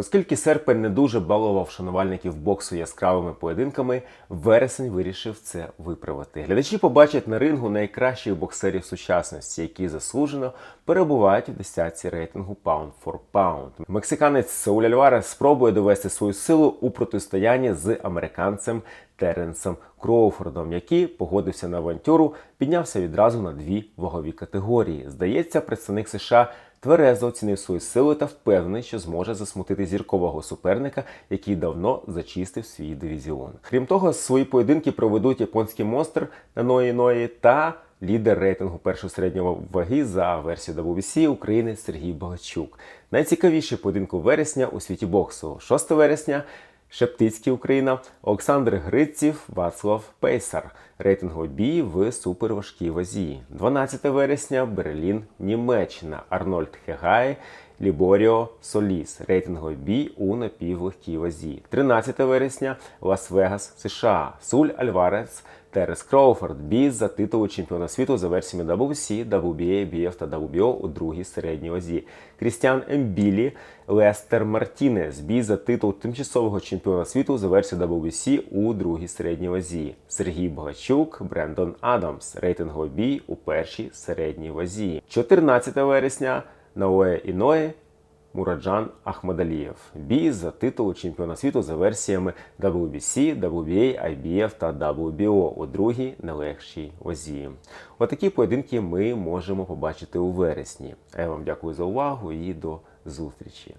Оскільки серпень не дуже балував шанувальників боксу яскравими поєдинками, вересень вирішив це виправити. Глядачі побачать на рингу найкращих боксерів сучасності, які заслужено перебувають у десятці рейтингу Pound for Pound. Мексиканець Сауль Альварес спробує довести свою силу у протистоянні з американцем Теренсом Кроуфордом, який погодився на авантюру, піднявся відразу на дві вагові категорії. Здається, представник США тверезо оцінив свої сили та впевнений, що зможе засмутити зіркового суперника, який давно зачистив свій дивізіон. Крім того, свої поєдинки проведуть японський монстр Наної Ної та лідер рейтингу першої середньої ваги за версією WBC України Сергій Богачук. Найцікавіший поєдинку вересня у світі боксу. 6 вересня. Шептицький Україна, Олександр Гриців, Вацлав Пейсар. Рейтинговий бій в суперважкій вазі. 12 вересня Берлін, Німеччина, Арнольд Хегай, Ліборіо Соліс. Рейтинговий бій у напівлегкій вазі. 13 вересня Лас-Вегас, США. Суль Альварес. Терес Кроуфорд бій за титулу чемпіона світу за версіями WBC, WBA, BF та WBO у другій середній вазі. Крістіан Ембілі, Лестер Мартінес бій за титул тимчасового чемпіона світу за версією WBC у другій середній вазі. Сергій Богачук, Брендон Адамс. Рейтинговий бій у першій середній вазі. 14 вересня Наоє Іное Мураджан Ахмадалієв. Бій за титул чемпіона світу за версіями WBC, WBA, IBF та WBO у другій нелегшій вазі. Отакі поєдинки ми можемо побачити у вересні. А я вам дякую за увагу і до зустрічі.